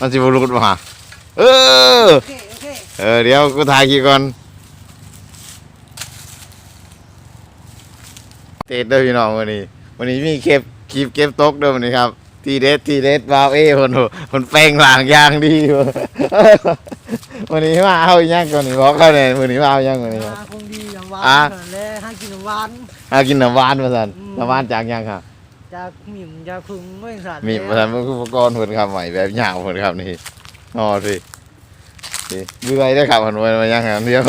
มันสิบรุดมาเออ โอเคโอเคเออ เดี๋ยวกูถ่ายกี่ก่อนเตะเด้อพี่น้องวันนี้ วันนี้มีเก็บคลิปเก็บตกเด้อวันนี้ครับ ทีเด็ดทีเด็ดบาวเอ้คนโหคนแปลงหลางยางดีอยู่วันนี้มาเอาอีกอย่างก่อนนี่บอกเขาเนี่ยวันนี้มาเอาอีกอย่างก่อนนี่ครับ อ่าคงดีอย่างหวานอะเถอะเลยให้กินน้ำหวานเอากินน้ำหวานมาสั่นอืมน้ำหวานจากหยังครับ จากหมิ่มจากพึ่งไม่สัตว์มีมาสั่นมันคืออุปกรณ์เพิ่นครับใหม่แบบยาวเพิ่นครับนี่อ๋อสิสิเบื่อได้อครับเพิ่นไว้มายังครับเดี๋ยว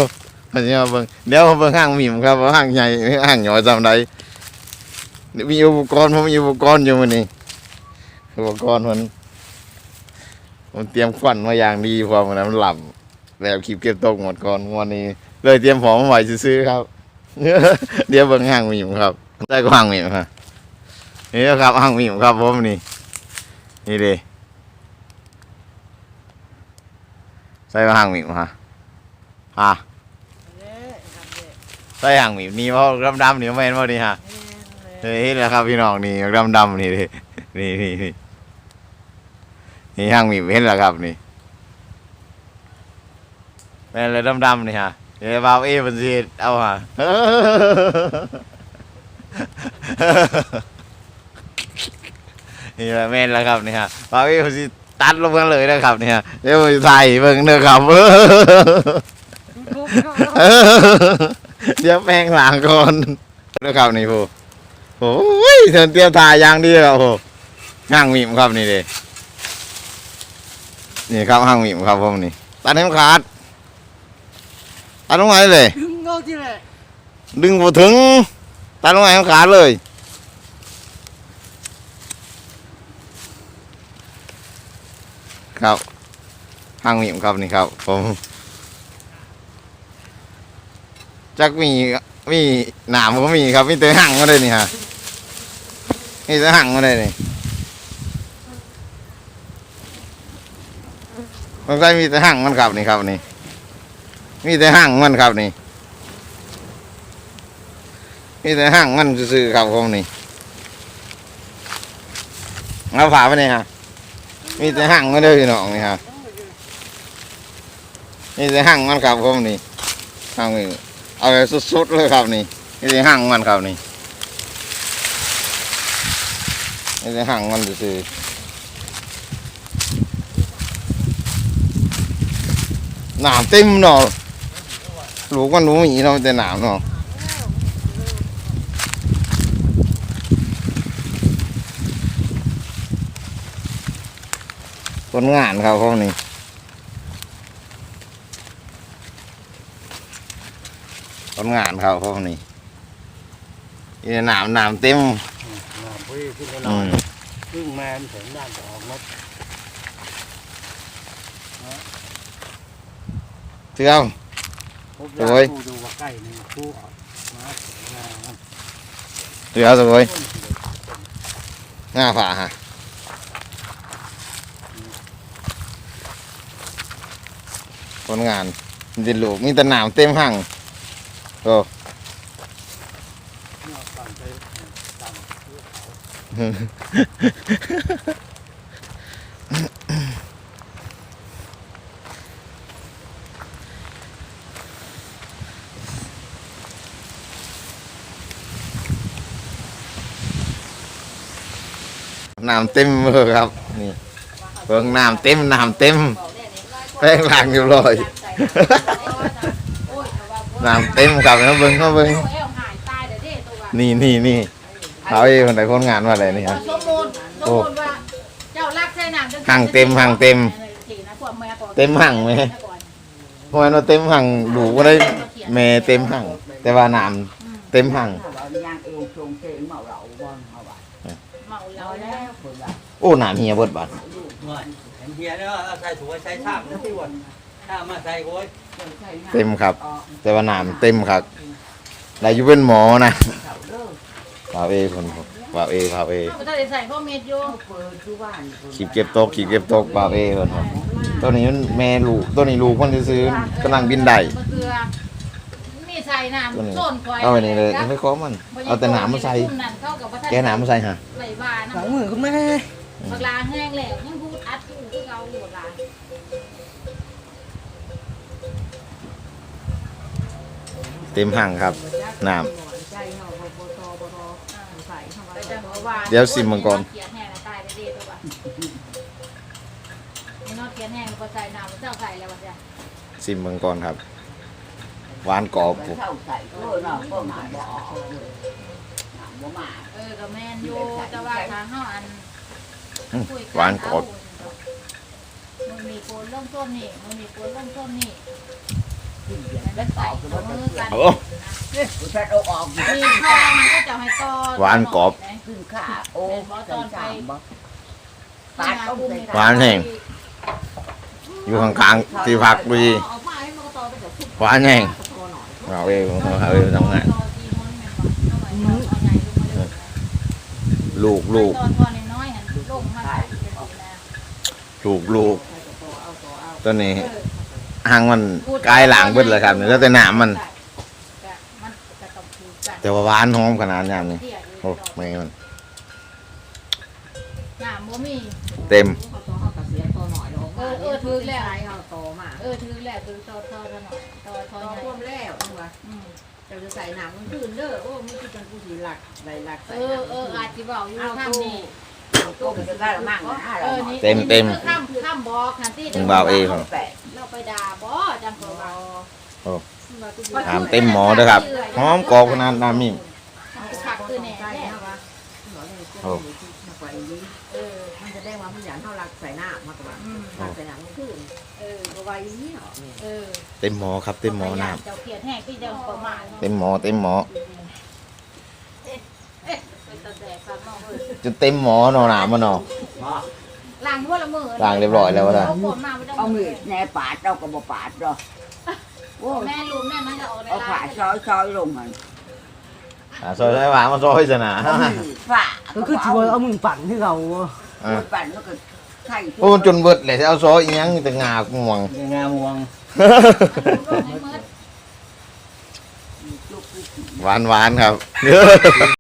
มันจะมาเบิ่งเดี๋ยวเบิ่งห้างหมิ่มครับว่าห้างใหญ่ห้างหย่อยจำได้มีอุปกรณ์ผมมีอุปกรณ์อยู่มื้อนี้อุปกรณ์มันผมเตรียมควันมาอย่างดีพอมันนั้นมันหลับแบบคลิปเก็บตกหมดก่อนวันนี้ เลยเตรียมของมาไว้ซื้อๆครับ เดี๋ยวเบิ่งห้างหมิ่มครับได้ก็ห้างหมิ่มครับ นี่นะครับห้างมิมครับผมนี่นี่ดิใส่ห่างมิวฮะฮะใส่ห่างมิวนี่เพราะดำดำนี่ไม่เห็นว่านี่ฮะนี่แหละครับพี่น้องนี่ดำดำนี่ดินี่นี่นี่นี่ห่างมิวเห็นแล้วครับนี่เป็นอะไรดำดำนี่ฮะเดี๋ยวบ่าวเอเป็นสิเอาฮะ นี่แหละแม่นแล้วครับนี่ฮะบ่าวเอเป็นสิตัดลงกันเลยนะครับนี่ฮะเดี๋ยวผมจะใส่เบิ่งเด้อครับยูทูบก็เออเดี๋ยวแปลงหลังก่อนนะครับนี่ผู้โอ้ยเชิญเตรียมถ่ายอย่างเดียวโอ้ห้างหมิมครับนี่เด้นี่ครับห้างหมิมครับผมนี่ตัดให้มันขาดตัดลงไปเลยดึงเอาที่แหละดึงบ่ถึงตัดลงไปให้มันขาดเลย ครับห้างหมิมครับนี่ครับ ผมจักมีมีหนามก็มีครับมีแต่หั่งมาเลยนี่ฮะมีแต่หั่งมาเลยนี่มันก็มีแต่หั่งมันครับนี่ครับนี่ มีแต่หั่งมันครับนี่ มีแต่หั่งมันซื่อครับผมนี่เอาฝาไปนี่ฮะ มีแต่หั่งมันเลยพี่น้องนี่ฮะมีแต่หั่งมันครับผมนี่หั่งนี่เอาไปสุดๆเลยครับนี่มีแต่หั่งมันครับนี่มีแต่หั่งมันซื่อๆหนามเต็มเนาะลูกมันหนูหมีเนาะแต่หนามเนาะ ผลงานครับพวกนี้ผลงานครับพวกนี้นี่หนามหนามเต็มน้ำพี่ขึ้นไปหน่อือยมซึ่งแมนถึงด้านจะออกรถเทืองพบโอ้ยผู้ดูว่าใกล้นี่ผู้ออกมาเทืองสวยหน้าผาฮะ ผลงานมันลูกมีแต่หนามเต็มหั่งโอ้น้ำเต็มเลยครับ นี่เบิ่งน้ำเต็มน้ำเต็ม แป้งล้างอยู่เลยน้ำเต็มครับนะเบิ่งเขาเบิ่งนี่นี่นี่เขาเองคนไหนคนงานมาอะไรนี่ฮะสมบูรณ์สมบูรณ์ว่าเจ้ารักใส่น้ำจังหั่งเต็มหั่งเต็ม เต็มหั่งไหมเพราะว่าเต็มหั่งดูก็ได้แม่เต็มหั่งแต่ว่าน้ำเต็มหั่งย่างเองชงเชงเมาเหล้าบ่นเอาไว้เมาแล้วแล้วคนละโอ้น้ำเฮียเบิดบาดเห็นเฮียเนี่ยเอาใส่ถุงไว้ใส่ชามนะพี่วันถ้ามาใส่โอ้ยเต็มครับ แต่ว่าน้ำเต็มครับได้อยู่เป็นหมอนะว่าวเอคนว่าวเอว่าวเอก็จะได้ใส่พ่อเม็ดอยู่เปิดทุกวันขีดเก็บตกขีดเก็บตกว่าวเอคนครับตัวนี้มันแม่ลูกตัวนี้ลูกคนที่ซื้อกำลังบินได้มะเกลือมีใส่น้ตัวนี้ำส้นควายเอาไปนี่เลยไม่คล้องมัน เอาแต่หนามมาใส่เข้ากับแกหนามมาใส่ฮะใส่บาหลังน้ำมือคุณแม่ปลาแห้งแหลกยัง เต็มหั่งครับน้ใจเฮาบ่บ่ตอบ่รอใส่เข้าไปไปจังบ่หัวว่าว่าเดี๋ยวซิมมังกรเขียนแห้งแล้วตายได้ดีตัวว่ะไอ้นอดเขียนแห้งก็ใส่น้ำมันเจ้าใส่แล้วว่าจ้ะซิมเบิ่งก่อนครับหวานกรอบไปเข้าใส่โลดเนาะก็มาบ่ออกน้ำบ่มาเออก็แม่นอยู่แต่ว่าทางเฮาอันอื้อคุยหวานกรอบมันมีโกนเริ่มต้นนี่มันมีโกนเริ่มต้นนี่ เอดแล้วแล้วใส่ใส่ตัก็วบ่มือได้กันโอ้ผู้ชายเอาออกอยู่นี่ข้าวมันก็จะให้ต่อหวานกรอบ ขึ้นขาโอ้ตอนไปบ่ปาดต้องใส่หวานแห้งอยู่ข้างๆที่พักดีเอาผ้าให้มันก็ต่อไปกับทุกหวานแห้งเอาเองเอาเองทำงานต่อทีม้วนแม่นบ่เอาไว้ต่อเอาใหญ่ลงมาเลยลูกลูกลูกลูกตัวเอาตัวเอาตัวนี้ หางมันกลายหลังเบิดเลยครับเหลือแต่หนามมันก็มันจะต้องถูกกันแต่ว่าหวานหอมขนาดนี้นี่เที่ยอยู่โอ้ไม่มัน หน้าบ่มี เต็มเอาตัวเอากระเสียตัวหน่อยลงมาใส่เอาตัวมาเออถือแหละถือต่อต่อซะหน่อยต่อต่อตัวใหญ่ท่วมแล้วจังว่าอืมเจ้าจะใส่น้ำมันขึ้นเด้อโอ้มีที่จังกูสิหลักไหลหลักเอใส่อน้ำเอออาจสิเว้าอยู่ทางนี้ตัวมันจะได้ละมั่งนะเอเราอนี่เต็มเต็มข้ามข้ามบอกหันที่ถึงเบาเองครับแปะ ไปด่าบ่จังเพิ่นว่าหามเต็มหมอเด้อครับหอมกรอบขนาดน้ำมิ่มคักคือแน่ใช่แน่นะวะโอ้เออมันจะได้ว่ามันหยานเท่ารักใส่หน้ามากกว่าอืมรักใส่หน้ามันขึ้นเออก็ว่าอีนี้เหรอเออเต็มหมอครับเต็มหมอน้เจ้าเขียนแห้งที่จังประมาณำเต็มหมอเต็มหมอเอ๊ะเป็นตาแดกครับน้องเอ้ยจนเต็มหมอเนอหนามมันเนอ ล้างหัวละมือล้างเรียบร้อยแล้ววะล่ะเอาฝนมาไม่ได้เอามีดแหนปาดเราก็บ่ปาดหรอกโอ้แม่รู้แม่มันจะออกในเอาร้าขานซอยซอยลงมันอ่าซอยไอ้หวานมาซอยสนาเอามีดฝ่าก็คือช่วยเอามึงปั่นที่เราอ่าปั่นแล้วก็ไข่โอ้จนเบิดเลยเอาซอยอีหยังแต่งากม่วง งามวงให้มืดจุก หวานหวานๆครับ